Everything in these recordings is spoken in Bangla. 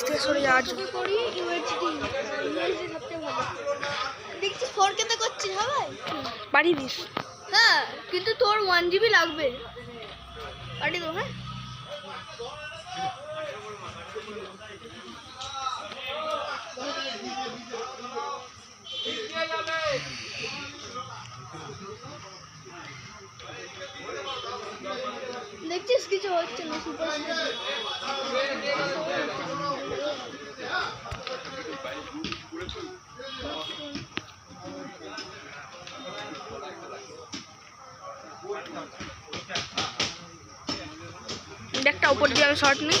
নিচ থেকে সরে যাওয়ার জন্য করি ইউএইচডি। ইউএইচডি সবচেয়ে ভালো দেখছিস ফোর কেতে করছিস সবাই বাড়ি দিস। হ্যাঁ কিন্তু তোর ওয়ান জিবি লাগবে। পাঠিয়ে দেবো হ্যাঁ? দেখছিস কিছু হচ্ছে না সুপার একটা উপর দিয়ে আমি শর্ট নিই।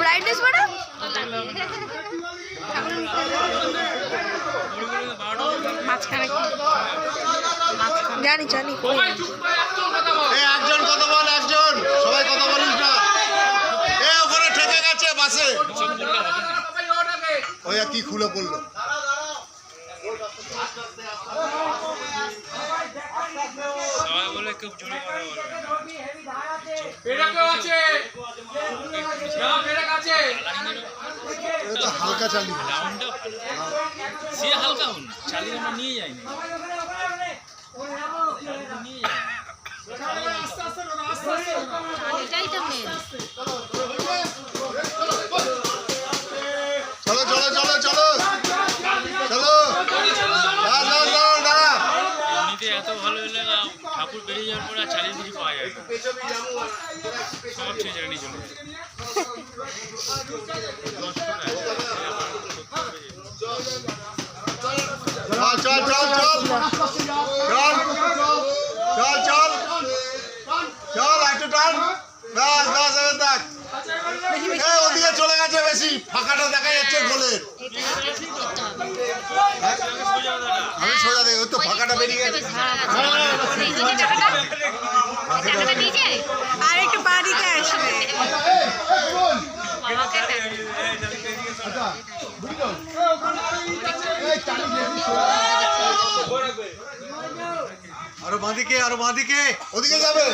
ব্রাইটনেস বাড়া মাঝখানে জানি জানি। একজন কথা বল একজন। সবাই কথা বলিস না। এ ওখানে ঠেকে গেছে বাসে। ওই কি খুলে পড়ল সবাই বলে কেউ জোরে কথা বলবে। এটা কেউ আছে। না এটা আছে এটা হালকা সে হালকা হন চালিয়ে আমরা নিয়ে যাই না চলো চলো চলো চলো চলো দাঁড়া দাঁড়া দাঁড়া দাঁড়া এমনিতে এত ভালো হলে না ঠাকুর বেরিয়ে যাওয়ার পরে আর চালিয়ে কিছু পাওয়া যায় না। সব ছেড়ে ছেড়ে নিয়ে চলে। চল চল চল চল চল চল চল চল একটু টান দেখ এই ওদিকে চলে গেছে বেশি ফাঁকাটা দেখা যাচ্ছে গোলের আমি সোজা দেখি ওই তো ফাঁকাটা বেরিয়ে গেছে আর একটু বাড়িতে আসবে আরও বাঁদিকে আরও বাঁদিকে। ওদিকে যাবে।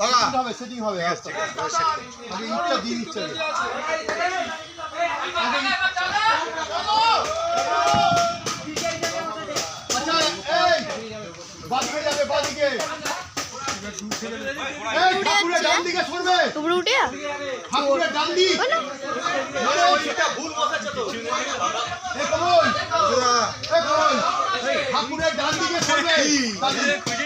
দাদা হবে সেটিং হবে আস্তে আগে ইচ্ছা দিন ইচ্ছা বাদিকে যাবে বাদিকে এই ঠাকুরের ডান দিকে সরবে।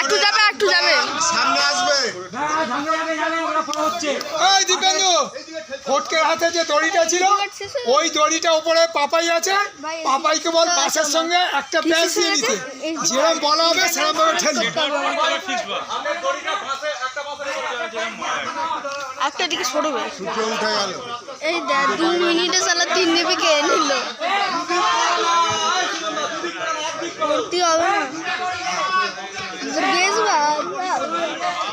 একটু যাবে একটু যাবে। সামনে আসবে। এই দিব্যাঙ্গু ফটকের হাতে যে দড়িটা ছিল ওই দড়িটা উপরে পাপাই আছে। পাপাইকে বল বাসের সঙ্গে একটা প্যাচ দিয়ে নিতে যেরকম বলা হবে সেরকম ভাবে ঠেলবে। একটা দিকে সরবে। উঠে গেল। এই দেখ দু মিনিটে সালা তিন জিবি কে নিল ভর্তি হবে না আপনার ভেতরে গিয়ে করবেন এই বসটা তো সব ঠাকান দেওয়া আছে বড় না করে মানাবে না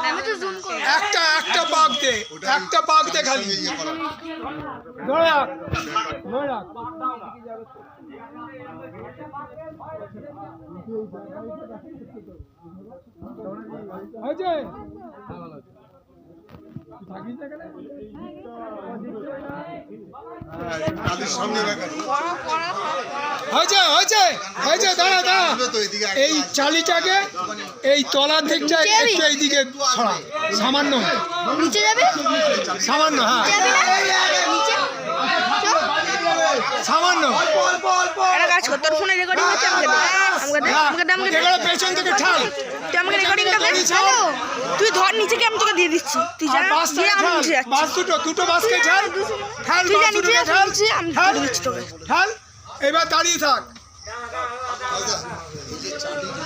আমি তো জুম করব। একটা একটা পাক দে একটা পাক দে খালি। হয়েছে থাকিস না কেন? হ্যাঁ, তাদের সামনে রাখা হয়েছে হয়েছে হয়েছে দাঁড়া দাঁড়া। তো এদিকে একটা এই চালিটাকে এই তলার দিকটা একটু এইদিকে ছড়া। সামান্য। নিচে যাবে? সামান্য হ্যাঁ। সামান্য। একটা কাজ কর তোর ফোনে রেকর্ডিং হচ্ছে আমাকে দে আমাকে দে আমাকে দে আমাকে পেছন থেকে ঠাল। তুই আমাকে রেকর্ডিংটা দে তুই ধর নিচে কি আমি তোকে দিয়ে দিচ্ছি। তুই যা দিয়ে আমি নিচে যাচ্ছি। বাস দুটো দুটো বাসকে ঠাল। ঠাল তুই যা নিচে দুটোকে যা ঠাল। নিচে আমি ঠাল দিচ্ছি তোকে। ঠাল এবার দাঁড়িয়ে থাক।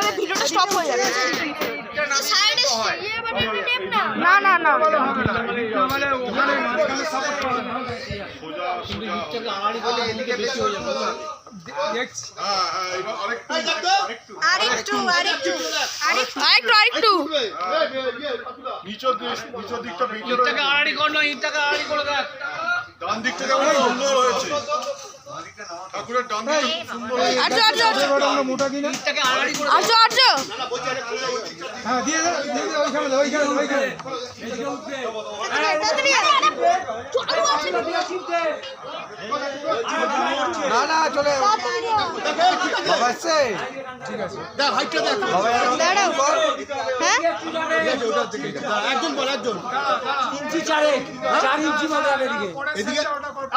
ইয়েটা হ্যাঁ তুই যা নিচে সেরকম হলে ইটটাকে ইটটাকে আড়াআড়ি করে রাখতো তুই যা আমি ধরাচ্ছি নাহলে ভিডিওটা স্টপ হয়ে যাবে। না না না না মানে ওখানে মাঝখানে সাপোর্ট করে না দেখছি আরেকটু আরেকটু। আরেকটু। আরেকটু আরেকটু। নিচের দিক- নিচের দিকটা বেঁকে ইটটাকে আড়াড়ি কর না ইটটাকে আড়াড়ি করে দেখ। ডান দিক থেকে সুন্দর হয়েছে। ঠাকুরের ডান খুব সুন্দর আর্য আর্য আর্য মোটা কিনা? ইটটাকে আড়াড়ি করে আর্য আর্য হ্যাঁ দিয়ে দে দিয়ে দে ওইখানে দে, ওইখানে ওইখানে তাড়াতাড়ি আরে আছে না না চলে দেখ। হাইটটা দেখ। দাঁড়াও। হ্যাঁ একজন বল একজন। এদিকে।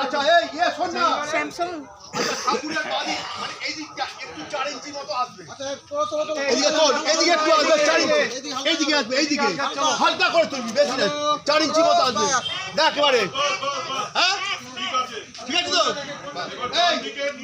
আচ্ছা এই ইয়ে শোন না। স্যামসাং। ঠাকুরের বাড়ি মানে এই দিকটা একটু চার ইঞ্চি মতো আসবে। এদিকে তোল এদিকে একটু আসবে চার ইঞ্চি। এইদিকে আসবে এইদিকে হালকা করে তুলবি বেশি না চার ইঞ্চি মতো আসবে। দেখ এবারে। হ্যাঁ ঠিক আছে তো এই ঠিকই আছে ফাইনাল বেঁধে দে ভালো করে বেঁধে দে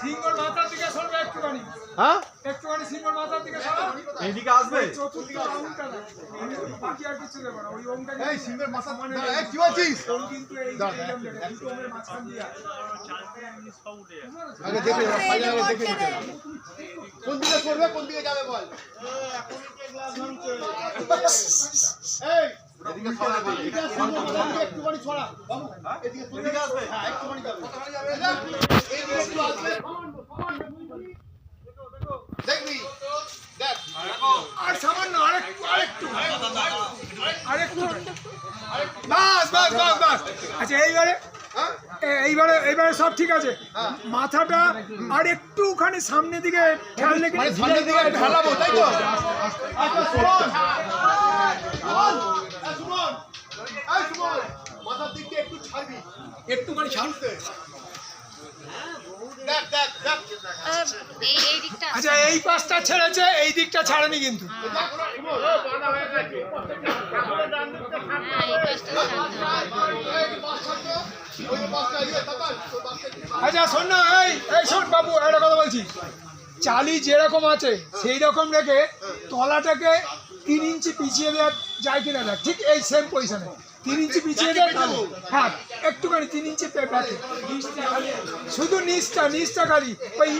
সিঙ্গল মাথার দিকে সরবে একটুখানি। হ্যাঁ? একটুখানি সিঙ্গল মাথার দিকে সরো। এইদিকে আসবে? চতুর্দিকে ওমটা দেয় বাকি আর কিছু দেবে না। ওই ওমটা এই সিঙ্গেল মাথা মানে এই কি বলছিস? ওম কিন্তু এই দুটো ওমের মাঝখান দিয়ে আগে দেখে ফাইনাল আগে দেখে নিতে কোন দিকে করবে কোন দিকে যাবে বল। এই এদিকে ছড়া দে এদিকে দেখবি দেখ আর সামান্য আরেকটু আরেকটু আরেকটু বাস বাস বাস বাস আচ্ছা এইবারে এইবারে এইবারে সব ঠিক আছে। মাথাটা আর একটুখানি সামনের দিকে ঠেললে কি মানে সামনের দিকে ঢালাবো তাই তো? আচ্ছা মাথার দিকটা একটু ছাড়বি। একটুখানি ছাড়তে দেখ দেখ দেখ। এই এই দিকটা আচ্ছা এই পাশটা ছেড়েছে এই দিকটা ছাড়েনি কিন্তু। আচ্ছা শোন না এই এই শোন বাবু একটা কথা বলছি। চালি যেরকম আছে সেই রকম রেখে তলাটাকে তিন ইঞ্চি পিছিয়ে দেওয়া যায় কিনা দেখ। ঠিক এই সেম পজিশনে তিন ইঞ্চি পিছিয়ে তাহলে হ্যাঁ একটুখানি তিন ইঞ্চি ব্যাকে শুধু নিচটা নিচটা খালি। ওই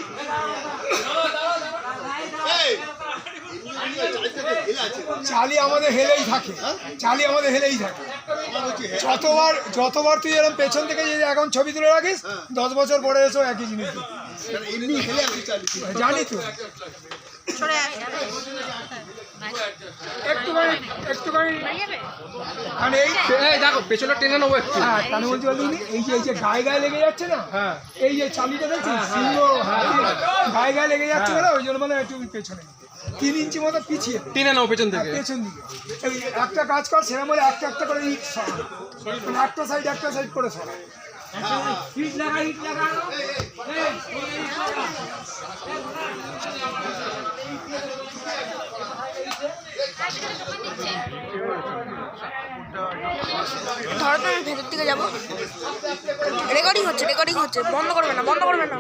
চালি আমাদের হেলেই থাকে। চালি আমাদের হেলেই থাকে। যতবার যতবার তুই এরকম পেছন থেকে যদি এখন ছবি তুলে রাখিস দশ বছর পরে এসো একই জিনিস। জানি তো। সরে আয়। একটুখানি একটুখানি মানে এই এই দেখো পেছনে টেনে নেব একটু হ্যাঁ তাহলে বলছি বলছি এই যে এই যে গায়ে গায়ে লেগে যাচ্ছে না হ্যাঁ এই যে চালিটা দেখছিস সিংহ গায়ে গায়ে লেগে যাচ্ছে না ওই জন্য মানে একটু পেছনে তিন ইঞ্চি মতো পিছিয়ে টেনে নাও পেছন থেকে পেছন দিকে এই একটা কাজ কর সেরকম বলে একটা একটা করে ইট সরা মানে একটা সাইড একটা সাইড করে সরা ধরো তো আমি ভেতর দিকে যাব। রেকর্ডিং হচ্ছে রেকর্ডিং হচ্ছে। বন্ধ করবে না, বন্ধ করবে না।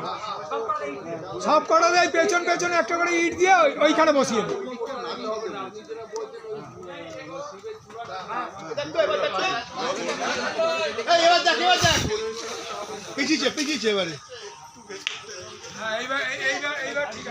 সব কটা দেয় পেছন পেছনে একটা করে ইট দিয়ে ওই- ওইখানে বসিয়ে পিছিয়েছে পিছিয়েছে এবারে। হ্যাঁ এইবার এই- এইবার এইবার ঠিক